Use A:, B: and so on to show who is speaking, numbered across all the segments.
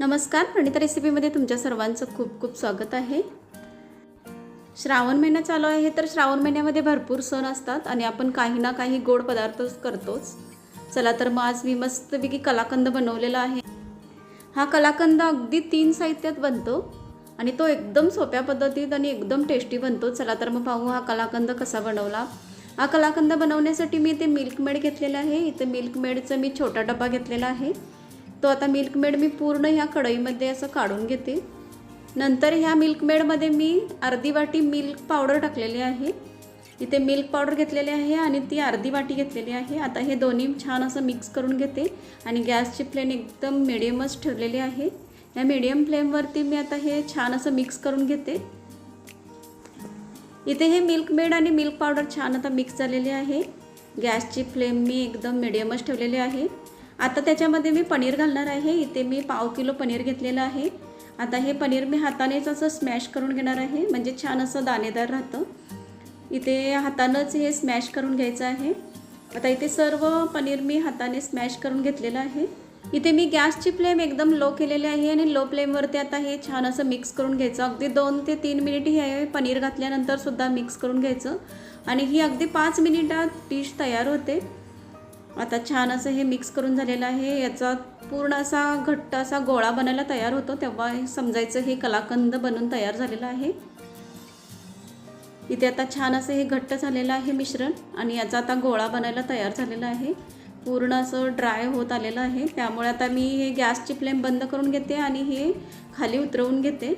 A: नमस्कार प्रणिता रेसिपीमध्ये तुमच्या सर्वांचं खूप खूप स्वागत आहे. श्रावण महिना चालू आहे तर श्रावण महिन्यामध्ये भरपूर सण असतात आणि आपण काही ना काही गोड पदार्थ करतोच. चला तर मग आज मी मस्तपैकी कलाकंद बनवलेला आहे. हा कलाकंद अगदी तीन साहित्यात बनतो आणि तो एकदम सोप्या पद्धतीत आणि एकदम टेस्टी बनतो. चला तर मग पाहू हा कलाकंद कसा बनवला. हा कलाकंद बनवण्यासाठी मी इथे मिल्कमेड घेतलेला आहे. इथे मिल्कमेडचा मी छोटा डबा घेतलेला आहे. तो आता मिल्कमेड मी पूर्ण ह्या कढईमध्ये असं काढून घेते. नंतर ह्या मिल्कमेडमध्ये मी अर्धी वाटी मिल्क पावडर टाकलेली आहे. इथे मिल्क पावडर घेतलेली आहे आणि ती अर्धी वाटी घेतलेली आहे. आता हे दोन्ही छान असं मिक्स करून घेते आणि गॅसची फ्लेम एकदम मिडियमच ठेवलेली आहे. या मिडियम फ्लेमवरती मी आता हे छान असं मिक्स करून घेते. इथे हे मिल्क मेड आणि मिल्क पावडर छान आता मिक्स झालेली आहे. गॅसची फ्लेम मी एकदम मिडियमच ठेवलेली आहे. आता त्याच्यामध्ये मी पनीर घालणार आहे. इथे मी पाव किलो पनीर घेतलेलं आहे. आता हे पनीर मी हातानेच असं स्मॅश करून घेणार आहे. म्हणजे छान असं दाणेदार राहतं. इथे हातानंच हे स्मॅश करून घ्यायचं आहे. आता इथे सर्व पनीर मी हाताने स्मॅश करून घेतलेलं आहे. इथे मी गॅसची फ्लेम एकदम लो केलेली आहे आणि लो फ्लेमवरती आता हे छान असं मिक्स करून घ्यायचं. अगदी दोन ते तीन मिनिट हे पनीर घातल्यानंतर सुद्धा मिक्स करून घ्यायचं. आणि ही अगदी पाच मिनिटात डिश तयार होते. आता छान असं हे मिक्स करून झालेलं आहे. याचा पूर्ण असा घट्ट असा गोळा बनायला तयार होतो. तेव्हा समजायचं हे कलाकंद बनून तयार झालेलं आहे. इथे आता छान असं हे घट्ट झालेलं आहे मिश्रण आणि याचा आता गोळा बनायला तयार झालेला आहे. पूर्ण असं ड्राय होत आलेलं आहे. त्यामुळे आता मी हे गॅसची फ्लेम बंद करून घेते आणि हे खाली उतरवून घेते.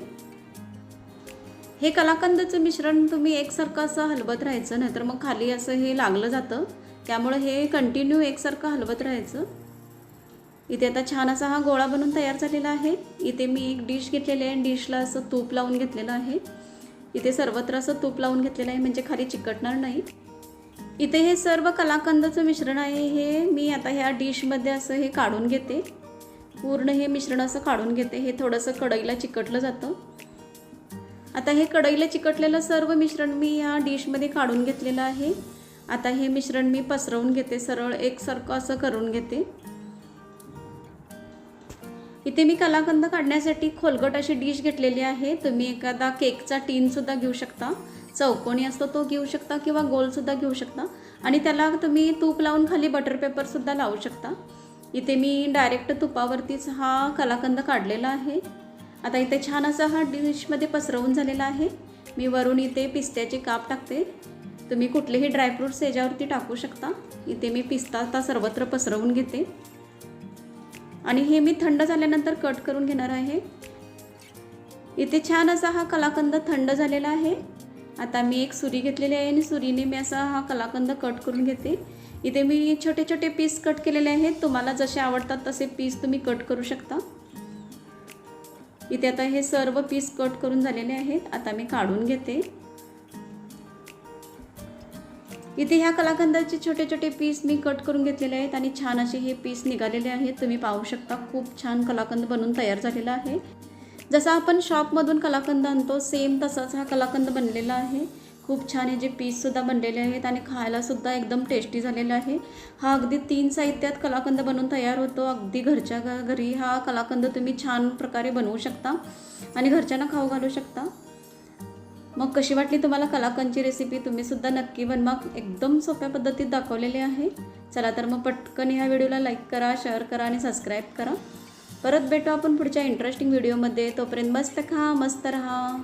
A: हे कलाकंदाचं मिश्रण तुम्ही एकसारखं असं हलवत राहायचं नाहीतर मग खाली असं हे लागलं जातं. त्यामुळं हे कंटिन्यू एकसारखं हलवत राहायचं. इथे आता छान असा हा गोळा बनून तयार झालेला आहे. इथे मी एक डिश घेतलेली आहे. डिशला असं तूप लावून घेतलेलं आहे. इथे सर्वत्र असं तूप लावून घेतलेलं आहे. म्हणजे खाली चिकटणार नाही. इथे हे सर्व कलाकंदाचं मिश्रण आहे. हे मी आता ह्या डिशमध्ये असं हे काढून घेते. पूर्ण हे मिश्रण असं काढून घेते. हे थोडंसं कढईला चिकटलं जातं. आता हे कढईला चिकटलेलं सर्व मिश्रण मी ह्या डिशमध्ये काढून घेतलेलं आहे. आता हे मिश्रण मी पसरवून घेते सरळ एकसारखं असं करून घेते. इथे मी कलाकंद काढण्यासाठी खोलगट अशी डिश घेतलेली आहे. तुम्ही एखादा केकचा टीनसुद्धा घेऊ शकता चौकोनी असतो तो घेऊ शकता किंवा गोलसुद्धा घेऊ शकता. आणि त्याला तुम्ही तूप लावून खाली बटर पेपरसुद्धा लावू शकता. इथे मी डायरेक्ट तुपावरतीच हा कलाकंद काढलेला आहे. आता इथे छान असा हा डिशमध्ये पसरवून झालेला आहे. मी वरून इथे पिस्त्याचे काप टाकते. तुम्ही कुठलेही ड्रायफ्रूट्स याच्यावरती टाकू शकता. इथे मी पिस्ता आता सर्वत्र पसरवून घेते. आणि हे मी थंड झाल्यानंतर कट करून घेणार आहे. इथे छान असा हा कलाकंद थंड झालेला आहे. आता मी एक सुरी घेतलेली आहे आणि सुरीने मी असा हा कलाकंद कट करून घेते. इथे मी छोटे छोटे पीस कट केलेले आहेत. तुम्हाला जसे आवडतात तसे पीस तुम्ही कट करू शकता. इथे आता हे सर्व पीस कट करून झालेले आहेत. आता मी काढून घेते. इथे ह्या कलाकंदाचे छोटे छोटे पीस मी कट करून घेतलेले आहेत आणि छान असे हे पीस निघालेले आहेत. तुम्ही पाहू शकता खूप छान कलाकंद बनून तयार झालेला आहे. जसा आपण शॉपमधून कलाकंद आणतो सेम तसाच हा कलाकंद बनलेला आहे. खूप छान हे जे पीससुद्धा बनलेले आहेत आणि खायलासुद्धा एकदम टेस्टी झालेला आहे. हा अगदी तीन साहित्यात कलाकंद बनवून तयार होतो. अगदी घरच्या घरी हा कलाकंद तुम्ही छान प्रकारे बनवू शकता आणि घरच्यांना खाऊ घालू शकता. मग कशी वाटली तुम्हाला कलाकंदची रेसिपी तुम्ही सुद्धा नक्की बनवा. एकदम सोप्या पद्धतीत दाखवलेली आहे. चला तर मग पटकन ह्या व्हिडिओला लाईक करा शेअर करा आणि सबस्क्राईब करा. परत भेटू आपण पुढच्या इंटरेस्टिंग व्हिडिओमध्ये तोपर्यंत मस्त खा मस्त राहा.